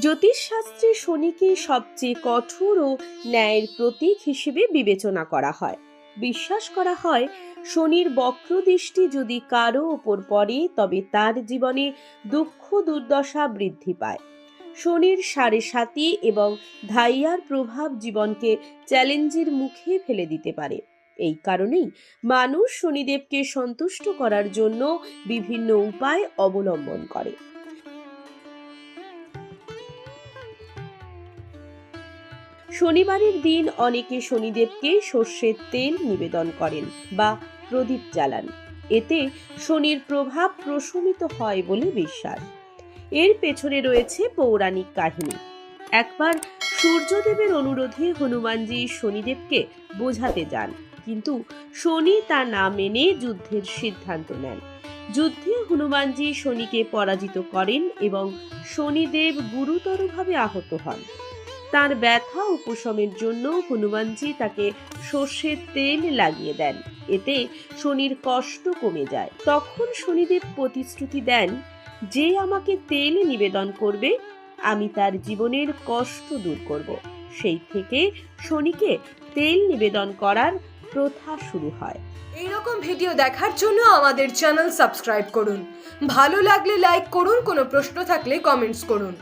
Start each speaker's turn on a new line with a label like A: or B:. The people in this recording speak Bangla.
A: জ্যোতিষশাস্ত্রে শনিকে সবচেয়ে কঠোর ও ন্যায়ের প্রতীক হিসেবে বিবেচনা করা হয়। বিশ্বাস করা হয়, শনির বক্রদৃষ্টি যদি কারও ওপর পড়ে, তবে তার জীবনে দুঃখ দুর্দশা বৃদ্ধি পায়। শনির সাড়ে সাতি এবং ধাইয়ার প্রভাব জীবনকে চ্যালেঞ্জের মুখে ফেলে দিতে পারে। এই কারণেই মানুষ শনিদেবকে সন্তুষ্ট করার জন্য বিভিন্ন উপায় অবলম্বন করে। শনিবারের দিন অনেকে শনিদেবকে সর্ষের তেল নিবেদন করেন বা প্রদীপ জ্বালান। এতে শনির প্রভাব প্রশমিত হয় বলে বিশ্বাস। এর পেছনে রয়েছে পৌরাণিক কাহিনী। একবার সূর্যদেবের অনুরোধে হনুমানজি শনিদেবকে বোঝাতে যান, কিন্তু শনি তা না মেনে যুদ্ধের সিদ্ধান্ত নেন। যুদ্ধে হনুমানজি শনিকে পরাজিত করেন এবং শনিদেব গুরুতরভাবে আহত হন। তার ব্যথা উপশমের জন্য হনুমানজি তাকে সর্ষের তেল লাগিয়ে দেন। এতে শনির কষ্ট কমে যায়। তখন শনিদেব প্রতিশ্রুতি দেন, যে আমাকে তেল নিবেদন করবে, আমি তার জীবনের কষ্ট দূর করব। সেই থেকে শনিকে তেল নিবেদন করার প্রথা শুরু হয়।
B: এইরকম ভিডিও দেখার জন্য আমাদের চ্যানেল সাবস্ক্রাইব করুন। ভালো লাগলে লাইক করুন, কোনো প্রশ্ন থাকলে কমেন্টস করুন।